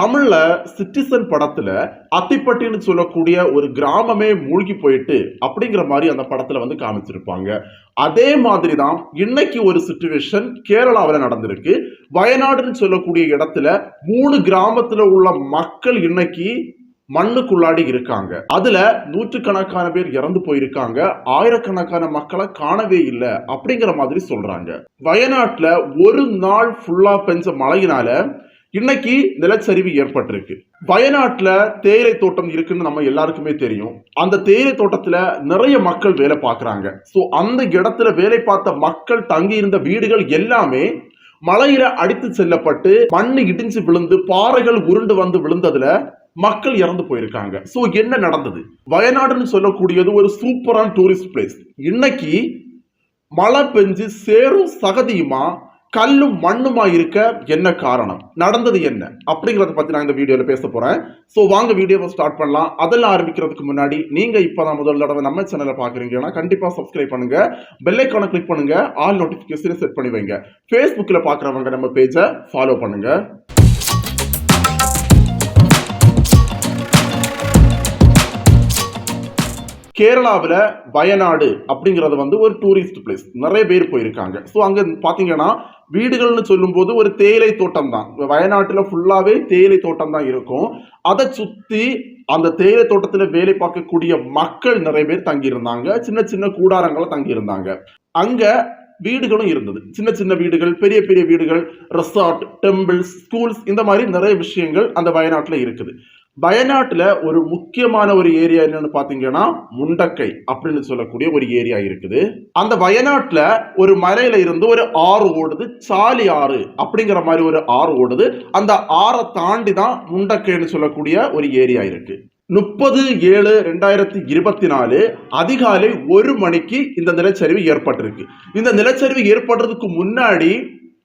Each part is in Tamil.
தமிழ்ல சிட்டிசன் படத்துல அத்திப்பட்டின்னு சொல்லக்கூடிய ஒரு கிராமமே மூழ்கி போயிட்டு அப்படிங்கிற மாதிரி அந்த படத்துல வந்து காமிச்சிருப்பாங்க. அதே மாதிரி தான் இன்னைக்கு ஒரு சுச்சுவேஷன் கேரளாவில் நடந்திருக்கு. வயநாடுன்னு சொல்லக்கூடிய இடத்துல மூணு கிராமத்துல உள்ள மக்கள் இன்னைக்கு மண்ணுக்குள்ளாடி இருக்காங்க. அதுல நூற்றுக்கணக்கான பேர் இறந்து போயிருக்காங்க. ஆயிரக்கணக்கான மக்களை காணவே இல்லை அப்படிங்கிற மாதிரி சொல்றாங்க. வயநாட்டுல ஒரு நாள் ஃபுல்லா பெஞ்ச மழையினால இன்னைக்கு நிலச்சரிவு ஏற்பட்டிருக்கு. வயநாட்டில் தேயிலை தோட்டம் இருக்குன்னு நம்ம எல்லாருக்குமே தெரியும். அந்த தேயிலை தோட்டத்தில் நிறைய மக்கள் வேலை பார்க்குறாங்க. ஸோ அந்த இடத்துல வேலை பார்த்த மக்கள் தங்கி இருந்த வீடுகள் எல்லாமே மலையில அடித்து செல்லப்பட்டு மண்ணு இடிஞ்சு விழுந்து பாறைகள் உருண்டு வந்து விழுந்ததுல மக்கள் இறந்து போயிருக்காங்க. ஸோ என்ன நடந்தது? வயநாடுன்னு சொல்லக்கூடியது ஒரு சூப்பரான டூரிஸ்ட் பிளேஸ் இன்னைக்கு மழை பெஞ்சு சேரும் சகதியுமா கல்லும் மண்ணுமா இருக்க என்ன காரணம்? நடந்தது என்ன? அப்படிங்கிறத பத்தி நான் இந்த வீடியோவில் பேச போறேன். ஸோ வாங்க வீடியோவை ஸ்டார்ட் பண்ணலாம். அதெல்லாம் ஆரம்பிக்கிறதுக்கு முன்னாடி நீங்க இப்பதான் முதல் தடவை நம்ம சேனலை பாக்குறீங்கன்னா கண்டிப்பா சப்ஸ்கிரைப் பண்ணுங்க. பெல்லைக்கான கிளிக் பண்ணுங்க. ஆல் நோட்டிபிகேஷனை செட் பண்ணி வைங்க. ஃபேஸ்புக்கில் பாக்குறவங்க நம்ம பேஜை ஃபாலோ பண்ணுங்க. கேரளாவில் வயநாடு அப்படிங்கிறது வந்து ஒரு டூரிஸ்ட் பிளேஸ் நிறைய பேர் போயிருக்காங்க. ஸோ அங்கே பார்த்தீங்கன்னா வீடுகள்னு சொல்லும்போது ஒரு தேயிலை தோட்டம் தான் வயநாட்டில் ஃபுல்லாகவே தேயிலை தோட்டம் தான் இருக்கும். அதை சுற்றி அந்த தேயிலை தோட்டத்தில் வேலை பார்க்கக்கூடிய மக்கள் நிறைய பேர் தங்கியிருந்தாங்க. சின்ன சின்ன கூடாரங்களை தங்கியிருந்தாங்க. அங்கே வீடுகளும் இருந்தது. சின்ன சின்ன வீடுகள் பெரிய பெரிய வீடுகள் ரெசார்ட் டெம்பிள்ஸ் ஸ்கூல்ஸ் இந்த மாதிரி நிறைய விஷயங்கள் அந்த வயநாட்டில் இருக்குது. வயநாட்டில் ஒரு முக்கியமான ஒரு ஏரியா என்னன்னு பார்த்தீங்கன்னா முண்டக்கை அப்படின்னு சொல்லக்கூடிய ஒரு ஏரியா இருக்குது. அந்த வயநாட்டில் ஒரு மலையில இருந்து ஒரு ஆறு ஓடுது சாலி ஆறு அப்படிங்கிற மாதிரி ஒரு ஆறு ஓடுது. அந்த ஆறை தாண்டி தான் முண்டக்கைன்னு சொல்லக்கூடிய ஒரு ஏரியா இருக்கு. முப்பது ஏழு ரெண்டாயிரத்தி இருபத்தி நாலு அதிகாலை ஒரு மணிக்கு இந்த நிலச்சரிவு ஏற்பட்டிருக்கு. இந்த நிலச்சரிவு ஏற்படுறதுக்கு முன்னாடி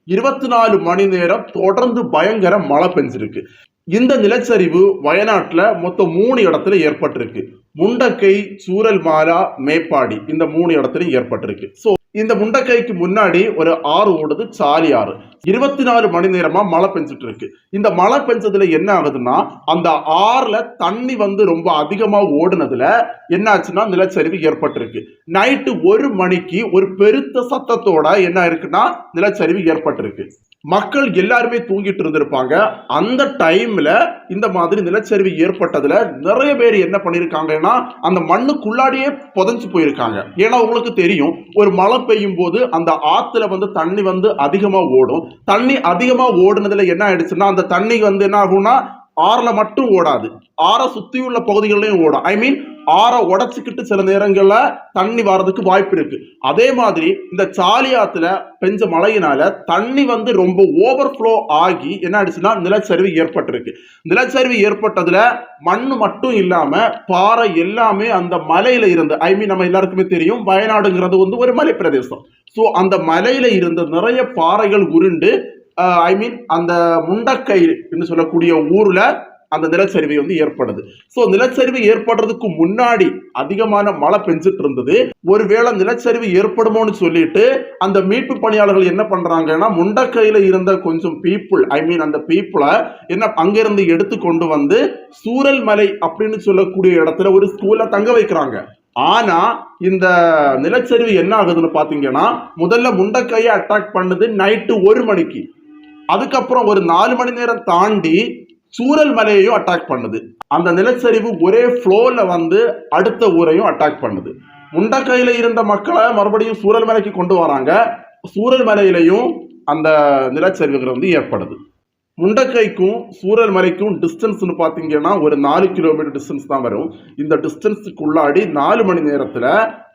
இருபத்தி நாலு மணி நேரம் தொடர்ந்து பயங்கர மழை பெஞ்சிருக்கு. இந்த நிலச்சரிவு வயநாட்டில் மொத்தம் மூணு இடத்துல ஏற்பட்டிருக்கு. முண்டக்கை சூரல்மாலா மேப்பாடி இந்த மூணு இடத்துலையும் ஏற்பட்டிருக்கு. ஸோ இந்த முண்டக்கைக்கு முன்னாடி ஒரு ஆறு ஓடுது சாலி ஆறு. இருபத்தி நாலு மணி நேரமா மழை பெஞ்சிட்டு இருக்கு இந்த மழை பெஞ்சதுல என்ன ஆகுதுன்னா அந்த ஆறுல தண்ணி வந்து ரொம்ப அதிகமா ஓடுனதுல என்னாச்சுன்னா நிலச்சரிவு ஏற்பட்டிருக்கு. நைட்டு ஒரு மணிக்கு ஒரு பெருத்த சத்தத்தோட என்ன இருக்குன்னா நிலச்சரிவு ஏற்பட்டிருக்கு. மக்கள் எல்லாருமே தூங்கிட்டு இருந்திருப்பாங்க. அந்த டைம்ல இந்த மாதிரி நிலச்சரிவு ஏற்பட்டதுல நிறைய பேர் என்ன பண்ணியிருக்காங்கன்னா அந்த மண்ணுக்குள்ளாடியே புதஞ்சு போயிருக்காங்க. ஏன்னா உங்களுக்கு தெரியும் ஒரு மழை பெய்யும் போது அந்த ஆத்துல வந்து தண்ணி வந்து அதிகமா ஓடும். தண்ணி அதிகமா ஓடுனதுல என்ன ஆயிடுச்சுன்னா அந்த தண்ணி வந்து என்ன ஆகும்னா ஆறுல மட்டும் ஓடாது. ஆறை சுத்தியுள்ள பகுதிகளிலையும் ஓடும். ஐ மீன் ஆறை உடச்சிக்கிட்டு சில நேரங்கள்ல தண்ணி வர்றதுக்கு வாய்ப்பு இருக்கு. அதே மாதிரி இந்த சாலியாத்துல பெஞ்ச மழையினால தண்ணி வந்து ரொம்ப ஓவர் ஃப்ளோ ஆகி என்ன ஆயிடுச்சுன்னா நிலச்சரிவு ஏற்பட்டிருக்கு. நிலச்சரிவு ஏற்பட்டதுல மண்ணு மட்டும் இல்லாம பாறை எல்லாமே அந்த மலையில இருந்து ஐ மீன் நம்ம எல்லாருக்குமே தெரியும் வயநாடுங்கிறது வந்து ஒரு மலை பிரதேசம் ஸோ அந்த மலையில இருந்த நிறைய பாறைகள் உருண்டு ஐ மீன் அந்த முண்டக்கை சொல்லக்கூடிய ஊர்ல அந்த நிலச்சரிவு வந்து ஏற்படுது. ஸோ நிலச்சரிவு ஏற்படுறதுக்கு முன்னாடி அதிகமான மழை பெஞ்சிட்டு இருந்தது ஒருவேளை நிலச்சரிவு ஏற்படுமோன்னு சொல்லிட்டு அந்த மீட்பு பணியாளர்கள் என்ன பண்றாங்கன்னா முண்டக்கையில இருந்த கொஞ்சம் பீப்புள் ஐ மீன் அந்த பீப்புளை என்ன அங்கிருந்து எடுத்து கொண்டு வந்து சூரல் மலை அப்படின்னு சொல்லக்கூடிய இடத்துல ஒரு ஸ்கூல்ல தங்க வைக்கிறாங்க. ஆனா இந்த நிலச்சரிவு என்ன ஆகுதுன்னு பாத்தீங்கன்னா முதல்ல முண்டக்கையை அட்டாக் பண்ணுது நைட்டு ஒரு மணிக்கு. அதுக்கப்புறம் ஒரு நாலு மணி நேரம் தாண்டி சூரல் மலையையும் அட்டாக் பண்ணுது. அந்த நிலச்சரிவு ஒரே ஃப்ளோவில் வந்து அடுத்த ஊரையும் அட்டாக் பண்ணுது. முண்டக்கையில் இருந்த மக்களை மறுபடியும் சூரல் மலைக்கு கொண்டு வராங்க. சூரல் மலையிலையும் அந்த நிலச்சரிவுகள் வந்து ஏற்படுது. முண்டக்கைக்கும் சூரல் மலைக்கும் டிஸ்டன்ஸ்னு பார்த்தீங்கன்னா ஒரு நாலு கிலோமீட்டர் டிஸ்டன்ஸ் தான் வரும். இந்த டிஸ்டன்ஸுக்குள்ளாடி நாலு மணி நேரத்தில்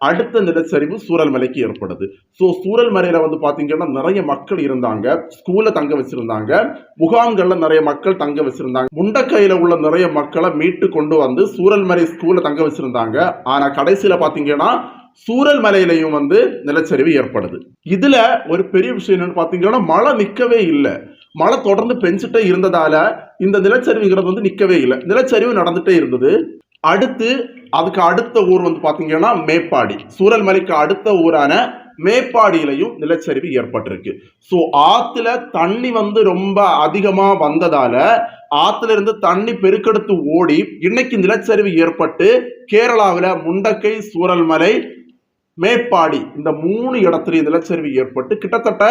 அடுத்த நிலச்சரிவு சூரல் மலைக்கு ஏற்படுது. ஸோ சூரல் மலையில் வந்து பார்த்தீங்கன்னா நிறைய மக்கள் இருந்தாங்க. ஸ்கூலில் தங்க வச்சுருந்தாங்க. முகாம்களில் நிறைய மக்கள் தங்க வச்சுருந்தாங்க. முண்டக்கையில் உள்ள நிறைய மக்களை மீட்டு கொண்டு வந்து சூரல் மலை ஸ்கூலில் தங்க வச்சுருந்தாங்க. ஆனால் கடைசியில் பார்த்தீங்கன்னா சூரல் மலையிலையும் வந்து நிலச்சரிவு ஏற்படுது. இதில் ஒரு பெரிய விஷயம் என்னன்னு பார்த்தீங்கன்னா மழை நிற்கவே இல்லை. மழை தொடர்ந்து பெஞ்சிட்டே இருந்ததால இந்த நிலச்சரிவுங்கிறது வந்து நிற்கவே இல்லை. நிலச்சரிவு நடந்துட்டே இருந்தது. அடுத்து அதுக்கு அடுத்த ஊர் வந்து பார்த்தீங்கன்னா மேப்பாடி. சூரல் மலைக்கு அடுத்த ஊரான மேப்பாடியிலையும் நிலச்சரிவு ஏற்பட்டிருக்கு. ஸோ ஆற்றுல தண்ணி வந்து ரொம்ப அதிகமாக வந்ததால ஆற்றுல இருந்து தண்ணி பெருக்கெடுத்து ஓடி இன்னைக்கு நிலச்சரிவு ஏற்பட்டு கேரளாவில் முண்டக்கை சூரல்மலை மேப்பாடி. இந்த மூணு இடத்துலயும் நிலச்சரிவு ஏற்பட்டு கிட்டத்தட்ட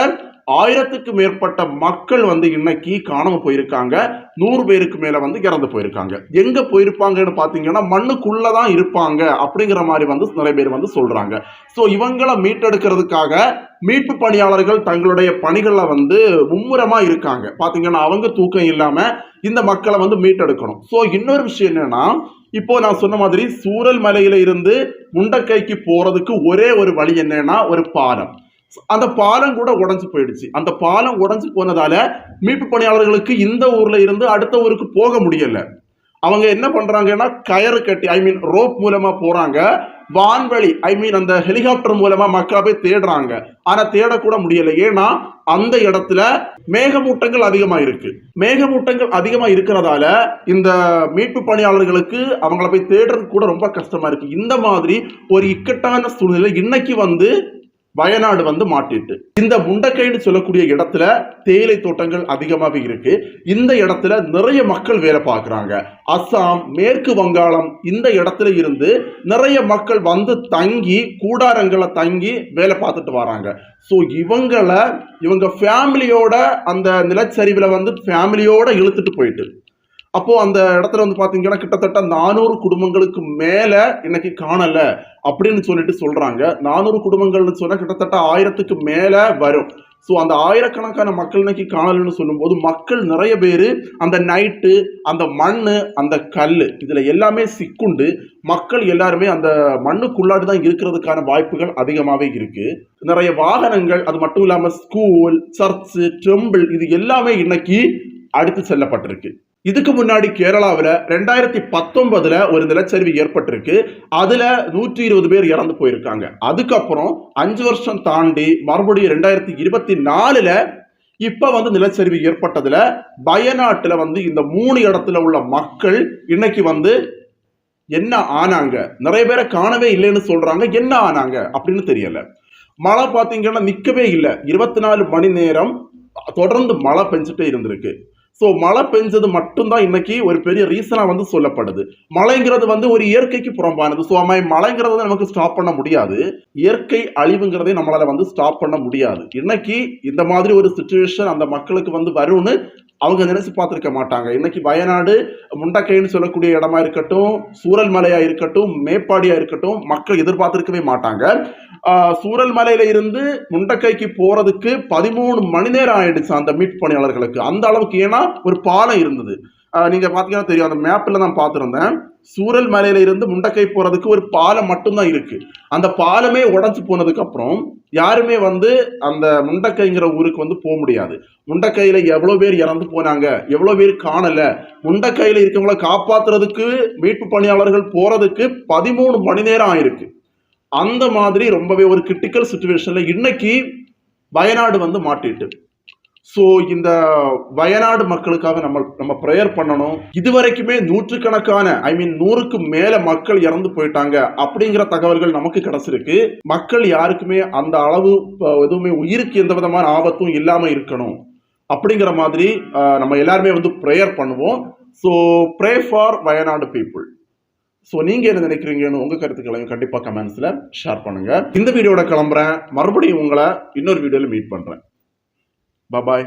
ஆயிரத்துக்கு மேற்பட்ட மக்கள் வந்து இன்னைக்கு காணாம போயிருக்காங்க. நூறு பேருக்கு மேல வந்து இறந்து போயிருக்காங்க. எங்க போயிருப்பாங்கன்னு பாத்தீங்கன்னா மண்ணுக்குள்ளதான் இருப்பாங்க அப்படிங்கிற மாதிரி வந்து நிறைய பேர் வந்து சொல்றாங்க. ஸோ இவங்களை மீட்டெடுக்கிறதுக்காக மீட்பு பணியாளர்கள் தங்களுடைய பணிகள்ல வந்து மும்முரமா இருக்காங்க. பாத்தீங்கன்னா அவங்க தூக்கம் இல்லாம இந்த மக்களை வந்து மீட்டெடுக்கணும். ஸோ இன்னொரு விஷயம் என்னன்னா இப்போ நான் சொன்ன மாதிரி சூரல் மலையில இருந்து முண்டக்கைக்கு போறதுக்கு ஒரே ஒரு வழி என்னன்னா ஒரு பாலம். அந்த பாலம் கூட உடஞ்சு போயிடுச்சு. அந்த பாலம் உடஞ்சு போனதால மீட்பு பணியாளர்களுக்கு இந்த ஊர்ல இருந்து அடுத்த ஊருக்கு போக முடியல. அவங்க என்ன பண்றாங்கன்னா கயறு கட்டி ஐ மீன் ரோப் மூலமா போறாங்க. வான்வழி ஐ மீன் அந்த ஹெலிகாப்டர் மூலமா மக்களை போய் தேடுறாங்க. ஆனா தேடக்கூட முடியல. ஏன்னா அந்த இடத்துல மேகமூட்டங்கள் அதிகமா இருக்கு. மேகமூட்டங்கள் அதிகமா இருக்கிறதால இந்த மீட்பு பணியாளர்களுக்கு அவங்கள போய் தேடுறது கூட ரொம்ப கஷ்டமா இருக்கு. இந்த மாதிரி ஒரு இக்கட்டான சூழ்நிலை இன்னைக்கு வந்து வயநாடு வந்து மாட்டிட்டு. இந்த முண்டக்கைன்னு சொல்லக்கூடிய இடத்துல தேயிலை தோட்டங்கள் அதிகமாகவே இருக்கு. இந்த இடத்துல நிறைய மக்கள் வேலை பார்க்குறாங்க. அஸ்ஸாம் மேற்கு வங்காளம் இந்த இடத்துல இருந்து நிறைய மக்கள் வந்து தங்கி கூடாரங்களை தங்கி வேலை பார்த்துட்டு வராங்க. ஸோ இவங்களை இவங்க ஃபேமிலியோட அந்த நிலச்சரிவில் வந்து ஃபேமிலியோட இழுத்துட்டு போயிட்டு. அப்போ அந்த இடத்துல வந்து பாத்தீங்கன்னா கிட்டத்தட்ட நானூறு குடும்பங்களுக்கு மேல இன்னைக்கு காணல அப்படின்னு சொல்லிட்டு சொல்றாங்க. நானூறு குடும்பங்கள்னு சொன்னா கிட்டத்தட்ட ஆயிரத்துக்கு மேல வரும். ஸோ அந்த ஆயிரக்கணக்கான மக்கள் இன்னைக்கு காணலன்னு சொல்லும்போது மக்கள் நிறைய பேர் அந்த நைட்டு அந்த மண் அந்த கல் இதில் எல்லாமே சிக்குண்டு மக்கள் எல்லாருமே அந்த மண்ணுக்குள்ளாடி தான் இருக்கிறதுக்கான வாய்ப்புகள் அதிகமாகவே இருக்குது நிறைய வாகனங்கள் அது மட்டும் இல்லாமல் ஸ்கூல் சர்ச்சு டெம்பிள் இது எல்லாமே இன்னைக்கு அடித்து செல்லப்பட்டிருக்கு. இதுக்கு முன்னாடி கேரளாவில் ரெண்டாயிரத்தி பத்தொன்பதுல ஒரு நிலச்சரிவு ஏற்பட்டிருக்கு. அதுல நூற்றி இருபது பேர் இறந்து போயிருக்காங்க. அதுக்கப்புறம் அஞ்சு வருஷம் தாண்டி மறுபடியும் ரெண்டாயிரத்தி இருபத்தி நாலுல இப்ப வந்து நிலச்சரிவு ஏற்பட்டதுல வயநாட்டுல வந்து இந்த மூணு இடத்துல உள்ள மக்கள் இன்னைக்கு வந்து என்ன ஆனாங்க? நிறைய பேரை காணவே இல்லைன்னு சொல்றாங்க. என்ன ஆனாங்க? அப்படின்னு தெரியல. மழை பார்த்தீங்கன்னா நிற்கவே இல்லை. இருபத்தி நாலு மணி நேரம் தொடர்ந்து மழை பெஞ்சிட்டே இருந்திருக்கு. ஸோ மழை பெஞ்சது மட்டும்தான் இன்னைக்கு ஒரு பெரிய ரீசனாக வந்து சொல்லப்படுது. மழைங்கிறது வந்து ஒரு இயற்கைக்கு புறம்பானது. ஸோ அம்மா மழைங்கிறத நமக்கு ஸ்டாப் பண்ண முடியாது. இயற்கை அழிவுங்கிறதே நம்மளால வந்து ஸ்டாப் பண்ண முடியாது. இன்னைக்கு இந்த மாதிரி ஒரு சுச்சுவேஷன் அந்த மக்களுக்கு வந்து வரும்னு அவங்க நினைச்சு பார்த்துருக்க மாட்டாங்க. இன்னைக்கு வயநாடு முண்டக்கைன்னு சொல்லக்கூடிய இடமா இருக்கட்டும் சூரல் மலையா இருக்கட்டும் மேப்பாடியா இருக்கட்டும் மக்கள் எதிர்பார்த்திருக்கவே மாட்டாங்க. சூரல் மலையில இருந்து முண்டக்கைக்கு போறதுக்கு பதிமூணு மணி நேரம் ஆயிடுச்சு அந்த மீட் பணியாளர்களுக்கு. அந்த அளவுக்கு ஏன்னா ஒரு பாலம் இருந்தது. நீங்கள் பார்த்தீங்கன்னா தெரியும். அந்த மேப்பில் நான் பார்த்துருந்தேன் சூரல் மலையில இருந்து முண்டக்கை போகிறதுக்கு ஒரு பாலம் மட்டும்தான் இருக்குது அந்த பாலமே உடஞ்சி போனதுக்கப்புறம் யாருமே வந்து அந்த முண்டக்கைங்கிற ஊருக்கு வந்து போக முடியாது. முண்டக்கையில் எவ்வளோ பேர் இறந்து போனாங்க எவ்வளோ பேர் காணலை. முண்டக்கையில் இருக்கவங்களை காப்பாற்றுறதுக்கு மீட்பு பணியாளர்கள் போகிறதுக்கு பதிமூணு மணி நேரம் ஆயிருக்கு. அந்த மாதிரி ரொம்பவே ஒரு கிரிட்டிக்கல் சுச்சுவேஷனில் இன்னைக்கு வயநாடு வந்து மாட்டிட்டு. ஸோ இந்த வயநாடு மக்களுக்காக நம்ம நம்ம ப்ரேயர் பண்ணணும். இதுவரைக்குமே நூற்றுக்கணக்கான ஐ மீன் நூறுக்கு மேல மக்கள் இறந்து போயிட்டாங்க அப்படிங்கிற தகவல்கள் நமக்கு கிடைச்சிருக்கு. மக்கள் யாருக்குமே அந்த அளவு எதுவுமே உயிருக்கு எந்த விதமான ஆபத்தும் இல்லாம இருக்கணும். அப்படிங்கிற மாதிரி நம்ம எல்லாருமே வந்து ப்ரேயர் பண்ணுவோம். So pray for Wayanad people so நீங்கள் என்ன நினைக்கிறீங்கன்னு உங்கள் கருத்துக்களையும் கண்டிப்பாக கமெண்ட்ஸில் ஷேர் பண்ணுங்க. இந்த வீடியோட கிளம்புறேன். மறுபடியும் உங்களை இன்னொரு வீடியோவில் மீட் பண்ணுறேன் பாய்